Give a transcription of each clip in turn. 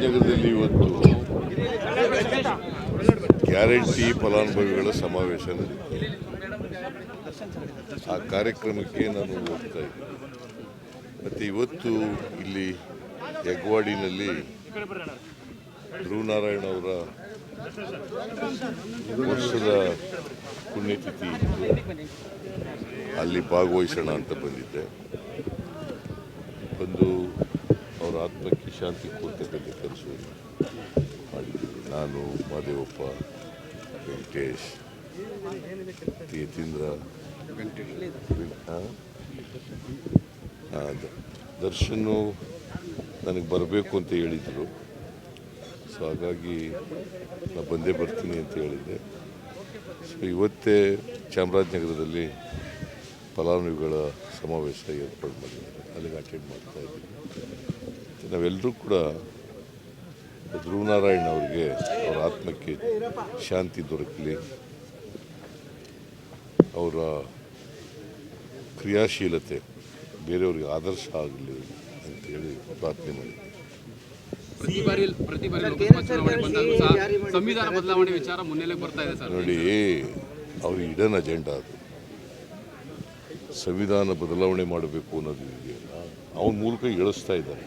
ಚಾಮರಾಜನಗರದಲ್ಲಿ ಇವತ್ತು ಗ್ಯಾರಂಟಿ ಫಲಾನುಭವಿಗಳ ಸಮಾವೇಶ ಆ ಕಾರ್ಯಕ್ರಮಕ್ಕೆ ನಾನು ಹೋಗ್ತಾ ಇದ್ದೆ. ಮತ್ತು ಇವತ್ತು ಇಲ್ಲಿ ಹೆಗ್ವಾಡಿನಲ್ಲಿ ಧ್ರುವನಾರಾಯಣ ಅವರ ವರ್ಷದ ಪುಣ್ಯತಿಥಿ. ಅಲ್ಲಿ ಭಾಗವಹಿಸೋಣ ಅಂತ ಬಂದಿದ್ದೆ. ಆತ್ಮಕ್ಕೆ ಶಾಂತಿ ಕೊಡ್ತಕ್ಕಂಥ ಕೆಲಸವನ್ನು ಮಾಡಿದ್ದೀವಿ ನಾನು ಮಾದೇವಪ್ಪ ವೆಂಕಟೇಶ್ ಯತೀಂದ್ರ ದರ್ಶನು ನನಗೆ ಬರಬೇಕು ಅಂತ ಹೇಳಿದರು. ಸೊ ಹಾಗಾಗಿ ನಾನು ಬಂದೇ ಬರ್ತೀನಿ ಅಂತ ಹೇಳಿದ್ದೆ. ಸೊ ಇವತ್ತೇ ಚಾಮರಾಜನಗರದಲ್ಲಿ ಫಲಾನುಭವಿಗಳ ಸಮಾವೇಶ ಏರ್ಪಾಡು ಮಾಡಿದ್ದಾರೆ. ಅಲ್ಲಿಗೆ ಅಟೆಂಡ್ ಮಾಡ್ತಾ ಮತ್ತು ನಾವೆಲ್ಲರೂ ಕೂಡ ಧ್ರುವನಾರಾಯಣ ಅವರಿಗೆ ಅವರ ಆತ್ಮಕ್ಕೆ ಶಾಂತಿ ದೊರಕಲಿ. ಅವರ ಕ್ರಿಯಾಶೀಲತೆ ಬೇರೆಯವ್ರಿಗೆ ಆದರ್ಶ ಆಗಲಿ ಅಂತೇಳಿ ಪ್ರಾರ್ಥನೆ ಮಾಡಿದ್ದೆ ಪ್ರತಿ ಬಾರಿ ಪ್ರತಿ ಬಾರಿ ಲೋಕಸಭಾ ಚುನಾವಣೆ ಬಂದಾಗ ಸಹ ಸಂವಿಧಾನ ಬದಲಾವಣೆ ವಿಚಾರ ಮುನ್ನೆಲೆಗೆ ಬರ್ತಾ ಇದೆ ಸರ್. ನೋಡಿ ಅವ್ರ ಇಡನ್ ಅಜೆಂಡಾ ಅದು. ಸಂವಿಧಾನ ಬದಲಾವಣೆ ಮಾಡಬೇಕು ಅನ್ನೋದು ಇದೆಯಲ್ಲ ಅವನ ಮೂಲಕ ಇಳಿಸ್ತಾ ಇದ್ದಾರೆ.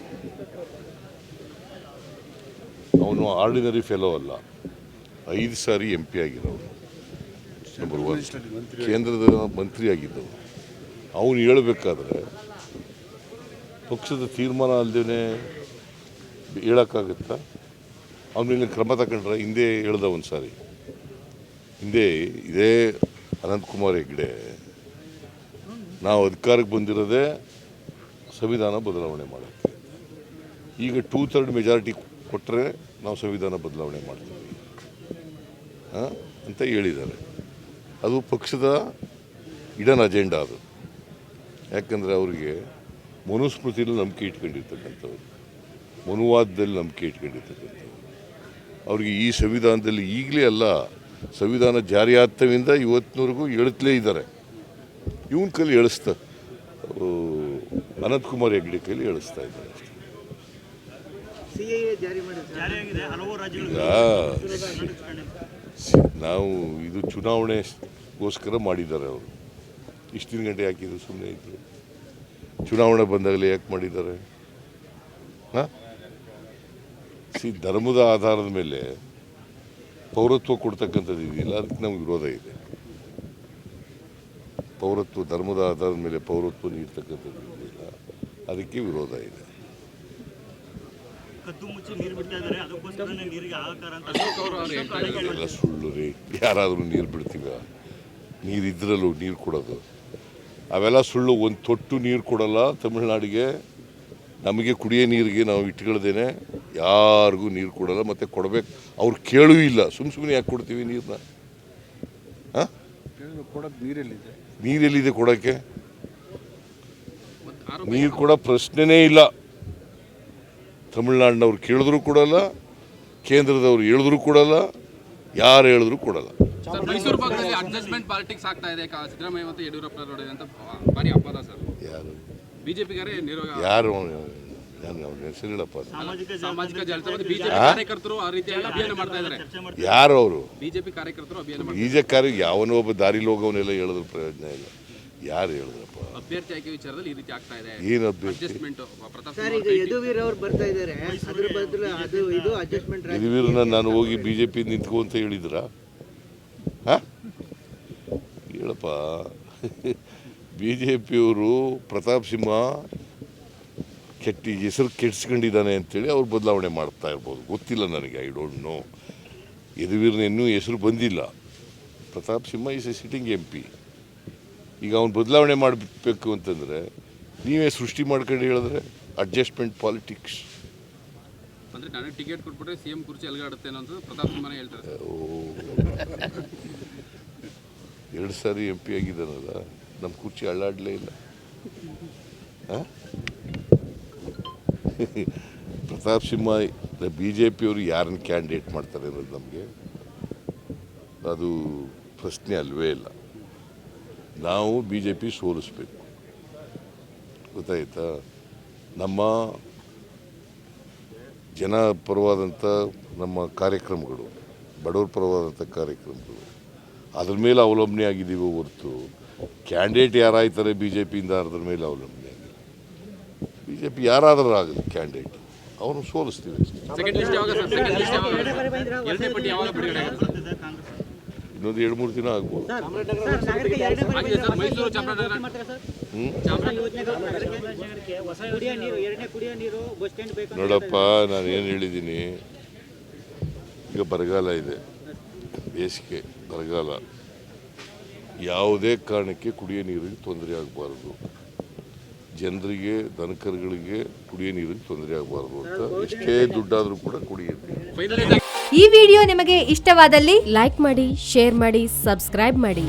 ಅವನು ಆರ್ಡಿನರಿ ಫೆಲೋ ಅಲ್ಲ. ಐದು ಸಾರಿ ಎಂ ಪಿ ಆಗಿರೋನು. ನಂಬರ್ ಒನ್ ಕೇಂದ್ರದ ಮಂತ್ರಿ ಆಗಿದ್ದವು ಅವನು ಹೇಳಬೇಕಾದ್ರೆ, ಪಕ್ಷದ ತೀರ್ಮಾನ ಅಲ್ಲದೇ ಹೇಳೋಕ್ಕಾಗತ್ತಾ? ಅವನ ಮೇಲೆ ಕ್ರಮ ತಗೊಂಡ್ರೆ ಹಿಂದೆ ಹೇಳ್ದ ಒಂದು ಸಾರಿ ಹಿಂದೆ ಇದೇ ಅನಂತಕುಮಾರ್ ಹೆಗ್ಡೆ. ನಾವು ಅಧಿಕಾರಕ್ಕೆ ಬಂದಿರೋದೇ ಸಂವಿಧಾನ ಬದಲಾವಣೆ ಮಾಡೋಕ್ಕೆ. ಈಗ ಟೂ ಥರ್ಡ್ ಮೆಜಾರಿಟಿ ಕೊಟ್ಟರೆ ನಾವು ಸಂವಿಧಾನ ಬದಲಾವಣೆ ಮಾಡ್ತೀವಿ? ಅಂತ ಹೇಳಿದ್ದಾರೆ. ಅದು ಪಕ್ಷದ ಇಡನ್ ಅಜೆಂಡಾ ಅದು. ಯಾಕಂದರೆ ಅವರಿಗೆ ಮನುಸ್ಮೃತಿಯಲ್ಲಿ ನಂಬಿಕೆ ಇಟ್ಕೊಂಡಿರ್ತಕ್ಕಂಥವ್ರು. ಮನುವಾದದಲ್ಲಿ ನಂಬಿಕೆ ಇಟ್ಕೊಂಡಿರ್ತಕ್ಕಂಥವ್ರು. ಅವ್ರಿಗೆ ಈ ಸಂವಿಧಾನದಲ್ಲಿ ಈಗಲೇ ಅಲ್ಲ, ಸಂವಿಧಾನ ಜಾರಿ ಇವತ್ತಿನವರೆಗೂ ಹೇಳುತ್ತಲೇ ಇದ್ದಾರೆ. ಇವನ ಕೈಲಿ ಹೇಳಿಸ್ತಾ ಅನಂತಕುಮಾರ್ ಹೆಗ್ಡೆ ಕೈಲಿ ಹೇಳಿಸ್ತಾ ಇದ್ದಾರೆ ಈಗ ಸಿ- ನಾವು ಇದು ಚುನಾವಣೆಗೋಸ್ಕರ ಮಾಡಿದ್ದಾರೆ ಅವರು. ಇಷ್ಟಿನ ಗಂಟೆ ಹಾಕಿದ್ರು ಸುಮ್ಮನೆ ಇದ್ರು? ಚುನಾವಣೆ ಬಂದಾಗಲೇ ಯಾಕೆ ಮಾಡಿದ್ದಾರೆ? ಹಾಂ? ಸಿ ಧರ್ಮದ ಆಧಾರದ ಮೇಲೆ ಪೌರತ್ವ ಕೊಡ್ತಕ್ಕಂಥದ್ದು ಇದೆಯಲ್ಲ ಅದಕ್ಕೆ ನಮ್ಗೆ ವಿರೋಧ ಇದೆ. ಪೌರತ್ವ ಧರ್ಮದ ಆಧಾರದ ಮೇಲೆ ಪೌರತ್ವ ನೀಡ್ತಕ್ಕಂಥದ್ದು ಇದೆಯಲ್ಲ ಅದಕ್ಕೆ ವಿರೋಧ ಇದೆ. ಕದ್ದು ಮುಚ್ಚಿ ನೀರು ಬಿಡ್ತಾ ಇದ್ದಾರೆ. ಅದಕ್ಕೋಸ್ಕರ ನೀರಿಗೆ ಆಕಾರ ಅಂತ ಸುಳ್ಳು ರೀ. ಯಾರಾದರೂ ನೀರು ಬಿಡ್ತೀವ ನೀರಿದ್ರಲ್ಲೂ ನೀರು ಕೊಡೋದು. ಅವೆಲ್ಲ ಸುಳ್ಳು. ಒಂದು ತೊಟ್ಟು ನೀರು ಕೊಡಲ್ಲ ತಮಿಳ್ನಾಡಿಗೆ. ನಮಗೆ ಕುಡಿಯೋ ನೀರಿಗೆ ನಾವು ಇಟ್ಕೊಳ್ದೇನೆ ಯಾರಿಗೂ ನೀರು ಕೊಡಲ್ಲ. ಮತ್ತು ಕೊಡಬೇಕು. ಅವ್ರು ಕೇಳೂ ಇಲ್ಲ. ಸುಮ್ಮ ಸುಮ್ಮನೆ ಯಾಕೆ ಕೊಡ್ತೀವಿ ನೀರನ್ನ ಹಾಂ? ಕೊಡೋದು ನೀರೆಲ್ಲಿದೆ? ನೀರೆಲ್ಲಿದೆ ಕೊಡೋಕ್ಕೆ ನೀರು ಕೊಡೋ ಪ್ರಶ್ನೆನೇ ಇಲ್ಲ. ತಮಿಳ್ನಾಡಿನವ್ರು ಕೇಳಿದ್ರು ಕೊಡಲ್ಲ ಕೇಂದ್ರದವ್ರು ಹೇಳಿದ್ರು ಕೊಡಲ್ಲ ಯಾರು ಹೇಳಿದ್ರು ಕೊಡಲ್ಲ. ಮೈಸೂರು ಭಾಗದಲ್ಲಿ ಅಡ್ಜಸ್ಟ್ಮೆಂಟ್ ಪಾಲಿಟಿಕ್ಸ್ ಆಗ್ತಾ ಇದೆ. ಕಾ- ಸಿದ್ದರಾಮಯ್ಯ ಮತ್ತು ಯಡಿಯೂರಪ್ಪ ನೋಡಿದೆ ಅಂತ ಭಾರಿ ಅಪವಾದ ಸರ್. ಯಾರು? ಬಿಜೆಪಿಗಾರೇ ನಿರೋಗ ಯಾರು ಅವನು ಅವನ ಹೆಸರು ಹೇಳಪ್ಪ ಸಾಮಾಜಿಕ ಜಾಲತಾಣ ಬಿಜೆಪಿ ಆ? ಕಾರ್ಯಕರ್ತರು ಆ ರೀತಿ ಅಭಿಯಾನ ಮಾಡ್ತಾ ಇದ್ದಾರೆ ಯಾರು ಅವರು? ಬಿಜೆಪಿ ಕಾರ್ಯಕರ್ತರು ಅಭಿಯಾನ ಬೀಜ ಕಾರ್ಯ ಯಾವನೋ ಒಬ್ಬ ದಾರಿ ಹೋಗೋವನ್ನೆಲ್ಲ ಹೇಳಿದ್ರು ಪ್ರಯೋಜನ ಇಲ್ಲ. ಯಾರು ಹೇಳಿದ್ರಪ್ಪ ಅಭ್ಯರ್ಥಿ ಆಯ್ಕೆ ವಿಚಾರದಲ್ಲಿ ಈ ರೀತಿ ಆಗ್ತಾ ಇದೆ. ಏನು ಅಭ್ಯರ್ಥಿ? ಅಡ್ಜಸ್ಟ್ಮೆಂಟ್ ಪ್ರತಾಪ್ ಸರ್ ಈಗ ಯದುವೀರ್ ಅವ್ರು ಬರ್ತಾ ಇದ್ದಾರೆ. ಅದ್ರ ಬದಲು ಅದು ಇದು ಅಡ್ಜಸ್ಟ್ಮೆಂಟ್ ಯದುವೀರನ್ನ ನಾನು ಹೋಗಿ ಬಿ ಜೆ ಪಿ ನಿಂತ್ಕೊ ಅಂತ ಹೇಳಿದ್ರ? ಹಾಂ? ಹೇಳಪ್ಪ. ಬಿ ಜೆ ಪಿಯವರು ಪ್ರತಾಪ್ ಸಿಂಹ ಕೆಟ್ಟಿ ಹೆಸರು ಕೆಡ್ಸ್ಕೊಂಡಿದ್ದಾನೆ ಅಂತೇಳಿ ಅವ್ರು ಬದಲಾವಣೆ ಮಾಡ್ತಾ ಇರ್ಬೋದು. ಗೊತ್ತಿಲ್ಲ ನನಗೆ ಐ ಡೋಂಟ್ ನೋ ಯದುವೀರ್ನ ಇನ್ನೂ ಹೆಸರು ಬಂದಿಲ್ಲ. Pratap Simha is a sitting M P ಈಗ ಅವ್ನು ಬದಲಾವಣೆ ಮಾಡಬೇಕು ಅಂತಂದರೆ ನೀವೇ ಸೃಷ್ಟಿ ಮಾಡ್ಕೊಂಡು ಹೇಳಿದ್ರೆ ಅಡ್ಜಸ್ಟ್ಮೆಂಟ್ ಪಾಲಿಟಿಕ್ಸ್ ಅಂದ್ರೆ ನನಗೆ ಟಿಕೆಟ್ ಕೊಟ್ಬಿಟ್ರೆ ಸಿಎಂ ಕುರ್ಚಿ ಅಲ್ಗಾಡುತ್ತೆ ಅನ್ನೋದು ಪ್ರತಾಪ್ ಸಿಂಹನೇ ಹೇಳ್ತಾರೆ. ಎರಡು ಸಾರಿ ಎಂ ಪಿ ಆಗಿದ್ದಾನಲ್ಲ ನಮ್ಮ ಕುರ್ಚಿ ಅಳ್ಳಾಡಲೇ ಇಲ್ಲ? ಪ್ರತಾಪ್ ಸಿಂಹ ಬಿ ಜೆ ಪಿಯವರು ಯಾರನ್ನ ಕ್ಯಾಂಡಿಡೇಟ್ ಮಾಡ್ತಾರೆ ಅನ್ನೋದು ನಮಗೆ ಅದು ಪ್ರಶ್ನೆ ಅಲ್ವೇ ಇಲ್ಲ ನಾವು ಬಿ ಜೆ ಪಿ ಸೋಲಿಸ್ಬೇಕು. ಗೊತ್ತಾಯ್ತಾ? ನಮ್ಮ ಜನ ಪರವಾದಂಥ ನಮ್ಮ ಕಾರ್ಯಕ್ರಮಗಳು, ಬಡವರ ಪರವಾದಂಥ ಕಾರ್ಯಕ್ರಮಗಳು, ಅದ್ರ ಮೇಲೆ ಅವಲಂಬನೆ ಆಗಿದ್ದೀವಿ ಹೊರತು ಕ್ಯಾಂಡಿಡೇಟ್ ಯಾರಾಯ್ತಾರೆ ಬಿ ಜೆ ಪಿಯಿಂದ ಅದ್ರ ಮೇಲೆ ಅವಲಂಬನೆ ಆಗಿಲ್ಲ. ಬಿ ಜೆ ಪಿ ಯಾರಾದರೂ ಆಗಲಿ ಕ್ಯಾಂಡಿಡೇಟ್ ಅವನು ಸೋಲಿಸ್ತೀವಿ. ಇನ್ನೊಂದು ಎರಡು ಮೂರು ದಿನ ಆಗ್ಬೋದು. ಆಗಿದೆ ಸರ್ ಮೈಸೂರು ಚಾಮರಾಜನಗರ. ಹ್ಞೂ ಕುಡಿಯೋ ನೀರು ಎರಡನೇ ಕುಡಿಯೋ ನೀರು ಬಸ್ ಸ್ಟ್ಯಾಂಡ್ ಬೇಕು ನೋಡಪ್ಪ ನಾನು ಏನು ಹೇಳಿದ್ದೀನಿ? ಈಗ ಬರಗಾಲ ಇದೆ. ಬೇಸಿಗೆ ಬರಗಾಲ. ಯಾವುದೇ ಕಾರಣಕ್ಕೆ ಕುಡಿಯೋ ನೀರಿಗೆ ತೊಂದರೆ ಆಗಬಾರ್ದು. ಜನರಿಗೆ ದನಕರುಗಳಿಗೆ ಕುಡಿಯೋ ನೀರಿಗೆ ತೊಂದರೆ ಆಗಬಾರ್ದು ಅಂತ ಎಷ್ಟೇ ದುಡ್ಡಾದರೂ ಕೂಡ ಕುಡಿಯುತ್ತೆ ಈ ವಿಡಿಯೋ ನಿಮಗೆ ಇಷ್ಟವಾದಲ್ಲಿ ಲೈಕ್ ಮಾಡಿ ಶೇರ್ ಮಾಡಿ ಸಬ್ಸ್ಕ್ರೈಬ್ ಮಾಡಿ.